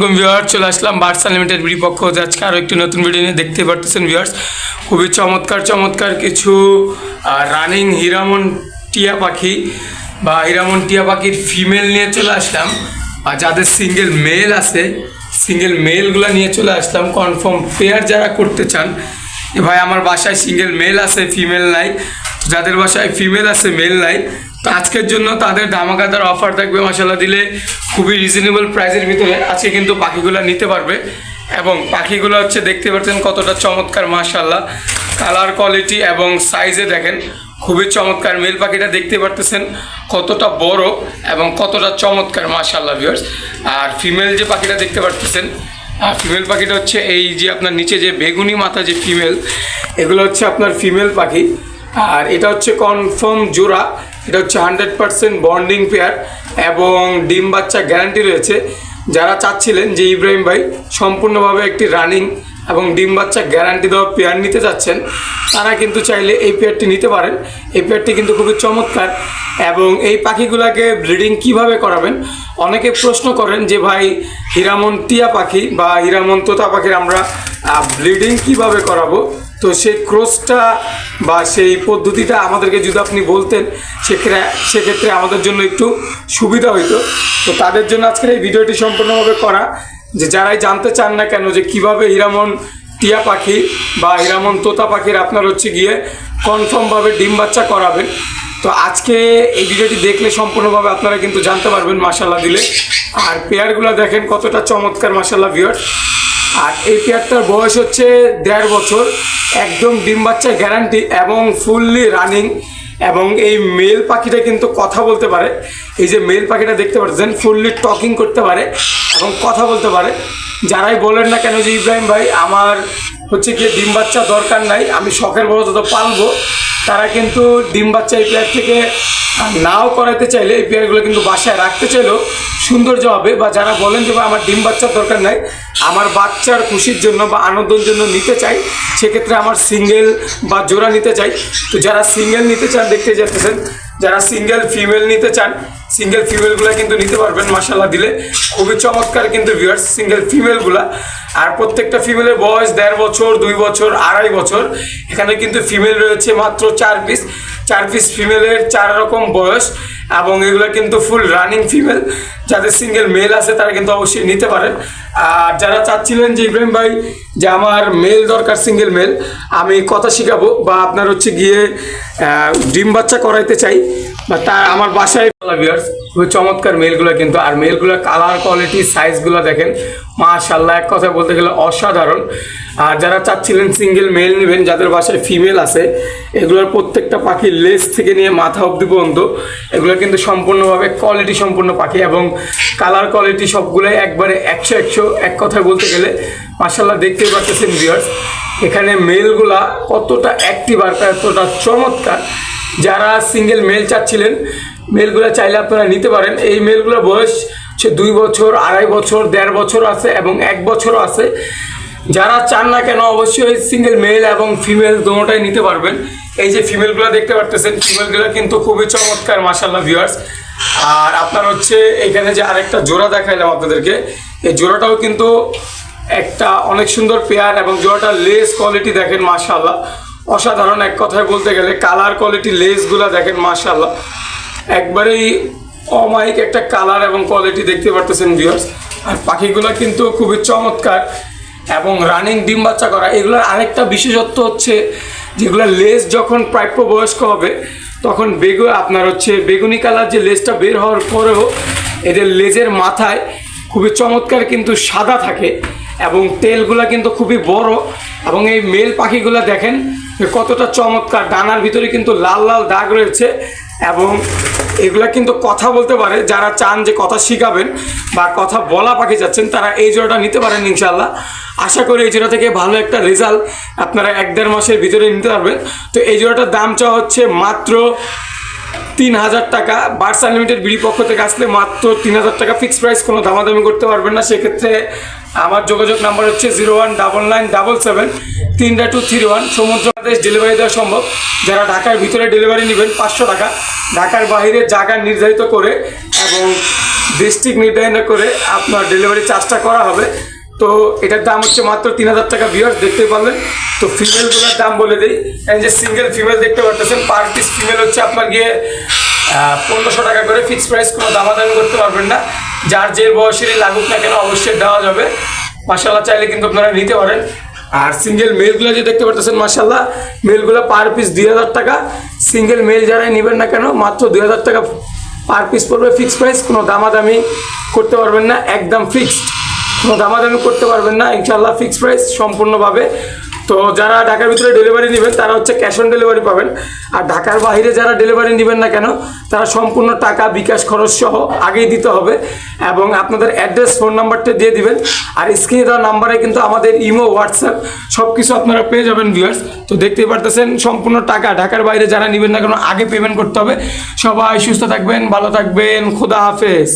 আলাইকুম ভিউয়ার চলে আসলাম Barca limited বিড়ি পক্ষ হতে। আজকে আরও একটি নতুন ভিডিও নিয়ে দেখতে পারতেছেন ভিউয়ার্স। খুবই চমৎকার চমৎকার কিছু রানিং হিরামন টিয়া পাখি বা হিরামন টিয়া পাখির ফিমেল নিয়ে চলে আসলাম। আর যাদের সিঙ্গেল মেল আছে সিঙ্গেল মেলগুলো নিয়ে চলে আসলাম। কনফার্ম পেয়ার যারা করতে চান ভাই আমার বাসায় সিঙ্গেল মেল আছে ফিমেল নাই। যাদের বাসায় ফিমেল আছে মেল নাই। আজকের জন্য তাদের ধামাকাদার অফার থাকবে মশালা দিলে খুবই রিজনেবল প্রাইসের ভিতরে। আজকে কিন্তু পাখিগুলো নিতে পারবে। এবং পাখিগুলো হচ্ছে, দেখতে পাচ্ছেন কতটা চমৎকার মাশাল্লাহ কালার কোয়ালিটি এবং সাইজে দেখেন, খুবই চমৎকার। মেল পাখিটা দেখতে পারতেছেন কতটা বড় এবং কতটা চমৎকার মাশাল্লাহ ভিউয়ার্স আর ফিমেল যে পাখিটা দেখতে পারতেছেন, আর ফিমেল পাখিটা হচ্ছে এই যে আপনার নিচে যে বেগুনি মাথা যে ফিমেল এগুলো হচ্ছে আপনার ফিমেল পাখি। আর এটা হচ্ছে কনফার্ম জোড়া। এটা হচ্ছে হান্ড্রেড পারসেন্ট বন্ডিং পেয়ার এবং ডিম বাচ্চা গ্যারান্টি রয়েছে। যারা চাচ্ছিলেন যে ইব্রাহিম ভাই সম্পূর্ণভাবে একটি রানিং এবং ডিম বাচ্চা গ্যারান্টি দেওয়া পেয়ার নিতে যাচ্ছেন তারা কিন্তু চাইলে এই পেয়ারটি নিতে পারেন। এই পেয়ারটি কিন্তু খুবই চমৎকার এবং এই পাখিগুলাকে ব্রিডিং কীভাবে করাবেন? অনেকে প্রশ্ন করেন যে ভাই হিরামন টিয়া পাখি বা হিরামন তোতা পাখির আমরা ব্লিডিং কীভাবে করাবো? তো সেই ক্রসটা বা সেই পদ্ধতিটা আমাদেরকে যদি আপনি বলতেন, সেক্ষেত্রে সেক্ষেত্রে আমাদের জন্য একটু সুবিধা হইতো। তো তাদের জন্য আজকের এই ভিডিওটি সম্পূর্ণভাবে করা। যে যারাই জানতে চান না কেন যে কীভাবে হিরামন টিয়া পাখি বা হিরামন তোতা পাখির আপনার হচ্ছে গিয়ে কনফার্মভাবে ডিম বাচ্চা করাবেন। তো আজকে এই ভিডিওটি দেখলে সম্পূর্ণভাবে আপনারা কিন্তু জানতে পারবেন মাসাল্লাহ দিলে। আর পেয়ারগুলো দেখেন কতটা চমৎকার মাসাল্লাহ ভিউয়ার আর এই পেয়ারটার বয়স হচ্ছে দেড় বছর। একদম ডিম বাচ্চা গ্যারান্টি এবং ফুললি রানিং এবং এই মেল পাখিটা কিন্তু কথা বলতে পারে। এই যে মেল পাখিটা দেখতে পাচ্ছেন ফুললি টকিং করতে পারে এবং কথা বলতে পারে। যারাই বলেন না কেন যে, ইব্রাহিম ভাই, আমার হচ্ছে গিয়ে ডিম বাচ্চা দরকার নাই, আমি শখের বড় যত পালবো। তারা কিন্তু ডিম বাচ্চা এই পেয়ার থেকে নাও করাতে চাইলে এই পেয়ারগুলো কিন্তু বাসায় রাখতে চাইলেও সৌন্দর্য হবে বা যারা বলেন যে, ভাই, আমার ডিম বাচ্চার দরকার নাই, আমার বাচ্চার খুশির জন্য বা আনন্দের জন্য নিতে চাই, সেক্ষেত্রে আমার সিঙ্গেল বা জোড়া নিতে চাই। তো যারা সিঙ্গেল নিতে চান, দেখতে যেতেছেন যারা সিঙ্গেল ফিমেল নিতে চান সিঙ্গেল ফিমেলগুলো কিন্তু নিতে পারবেন মাসাল্লাহ দিলে। খুবই চমৎকার কিন্তু ভিউয়ার্স সিঙ্গেল ফিমেলগুলা আর প্রত্যেকটা ফিমেলের বয়স দেড় বছর, দুই বছর, আড়াই বছর। এখানে কিন্তু ফিমেল রয়েছে মাত্র চার পিস চার পিস ফিমেলের চার রকম বয়স। এবং এগুলো কিন্তু ফুল রানিং ফিমেল যাদের সিঙ্গেল মেল আছে তারা কিন্তু অবশ্যই নিতে পারেন। আর যারা চাচ্ছিলেন যে ইব্রাহিম ভাই যে আমার মেল দরকার সিঙ্গেল মেল আমি কথা শিখাবো বা আপনার হচ্ছে গিয়ে ডিম বাচ্চা করাইতে চাই, বা তা আমার বাসায় ভিউয়ার্স খুবই চমৎকার মেলগুলো কিন্তু। আর মেলগুলো কালার কোয়ালিটি সাইজগুলো দেখেন মাশাল্লাহ এক কথা বলতে গেলে অসাধারণ। আর যারা চাচ্ছিলেন সিঙ্গেল মেল নেবেন, যাদের বাসায় ফিমেল আছে, এগুলোর প্রত্যেকটা পাখির লেজ থেকে নিয়ে মাথা অবধি পর্যন্ত, এগুলো কিন্তু সম্পূর্ণভাবে কোয়ালিটি সম্পূর্ণ পাখি এবং কালার কোয়ালিটি সবগুলোই একবারে একশো একশো, এক কথায় বলতে গেলে মাশাল্লাহ দেখতেই পাচ্ছেন ভিউয়ার্স এখানে মেলগুলা কতটা অ্যাক্টিভ আর কতটা চমৎকার। যারা সিঙ্গেল মেল চাচ্ছিলেন মেলগুলো চাইলে আপনারা নিতে পারেন। এই মেলগুলোর বয়স হচ্ছে দুই বছর, আড়াই বছর, দেড় বছর আছে এবং এক বছরও আছে। যারা চান না কেন অবশ্যই সিঙ্গেল মেল এবং ফিমেল দুটোটাই নিতে পারবেন। এই যে ফিমেলগুলো দেখতে পারতেছেন ফিমেলগুলো কিন্তু খুবই চমৎকার মাসাল্লাহ ভিউয়ার্স আর আপনার হচ্ছে এখানে যে আরেকটা জোড়া দেখাইলাম আপনাদেরকে, এই জোড়াটাও কিন্তু একটা অনেক সুন্দর পেয়ার এবং জোড়াটার লেস কোয়ালিটি দেখেন মাশাল্লাহ অসাধারণ এক কথায় বলতে গেলে কালার কোয়ালিটি লেসগুলো দেখেন মাশাল্লাহ একবারেই অমায়িক একটা কালার এবং কোয়ালিটি দেখতে পারতেছেন ভিউয়ার্স আর পাখিগুলো কিন্তু খুবই চমৎকার এবং রানিং ডিম বাচ্চা করা। এগুলোর আরেকটা বিশেষত্ব হচ্ছে যেগুলো লেস যখন প্রাপ্য বয়স্ক হবে, তখন বেগু আপনার হচ্ছে বেগুনি কালার যে লেজটা বের হওয়ার পরেও এদের লেজের মাথায় খুবই চমৎকার কিন্তু সাদা থাকে। এবং তেলগুলা কিন্তু খুবই বড় এবং এই মেল পাখিগুলা দেখেন কতটা চমৎকার। ডানার ভিতরে কিন্তু লাল লাল দাগ রয়েছে এবং এগুলা কিন্তু কথা বলতে পারে। যারা চান যে কথা শিখাবেন বা কথা বলা পাখি যাচ্ছেন, তারা এই জোড়াটা নিতে পারেন ইনশাল্লাহ আশা করি এই জোড়া থেকে ভালো একটা রেজাল্ট আপনারা এক দেড় মাসের ভিতরে নিতে পারবেন। তো এই জোড়াটার দাম চাওয়া হচ্ছে মাত্র তিন হাজার টাকা, বার্স আনলিমিটেড বিড়ি পক্ষ থেকে আসলে মাত্র তিন হাজার টাকা ফিক্স প্রাইস কোনো দামাদামি করতে পারবেন না। সেক্ষেত্রে আমার যোগাযোগ নাম্বার হচ্ছে zero one double nine double seven তিনটা টু থ্রি ওয়ান। সমুদ্র দেশ ডেলিভারি দেওয়া সম্ভব। যারা ঢাকার ভিতরে ডেলিভারি নেবেন, পাঁচশো টাকা। ঢাকার বাইরে জায়গা নির্ধারিত করে এবং ডিস্ট্রিক্ট নির্ধারণ করে আপনার ডেলিভারি চার্জটা করা হবে। তো এটার দাম হচ্ছে মাত্র তিন হাজার টাকা বিয়ার দেখতে পারলেন। তো ফিমেলগুলোর দাম বলে দিই। এই যে সিঙ্গেল ফিমেল দেখতে পারতেছেন পার পিস ফিমেল হচ্ছে আপনার গিয়ে পনেরোশো টাকা করে ফিক্স প্রাইস কোনো দামাদামি করতে পারবেন না। যার যে বয়সেরই লাগুক না কেন, অবশ্যই দেওয়া যাবে। মাসাল্লাহ চাইলে কিন্তু আপনারা নিতে পারেন। আর সিঙ্গেল মেলগুলো যে দেখতে পারতেছেন মাসাল্লাহ মেলগুলো পার পিস দুই হাজার টাকা। সিঙ্গেল মেল যারাই নেবেন না কেন, মাত্র দুই হাজার টাকা পার পিস পড়বে ফিক্স প্রাইস কোনো দামাদামি করতে পারবেন না, একদম ফিক্সড কোনো দামাদামি করতে পারবেন না ইনশাল্লাহ ফিক্স প্রাইস সম্পূর্ণভাবে। তো যারা ঢাকার ভিতরে ডেলিভারি নেবেন, তারা হচ্ছে ক্যাশ অন ডেলিভারি পাবেন। আর ঢাকার বাইরে যারা ডেলিভারি নেবেন না কেন, তারা সম্পূর্ণ টাকা, বিকাশ খরচ সহ আগেই দিতে হবে এবং আপনাদের অ্যাড্রেস ফোন নাম্বারটা দিয়ে দিবেন। আর স্ক্রিনে দেওয়া নাম্বারে কিন্তু আমাদের ইমো, হোয়াটসঅ্যাপ সব কিছু আপনারা পেয়ে যাবেন ভিউয়ার্স তো দেখতেই পারতেছেন, সম্পূর্ণ টাকা ঢাকার বাইরে যারা নেবেন না কেন, আগে পেমেন্ট করতে হবে। সবাই সুস্থ থাকবেন, ভালো থাকবেন, খোদা হাফেজ।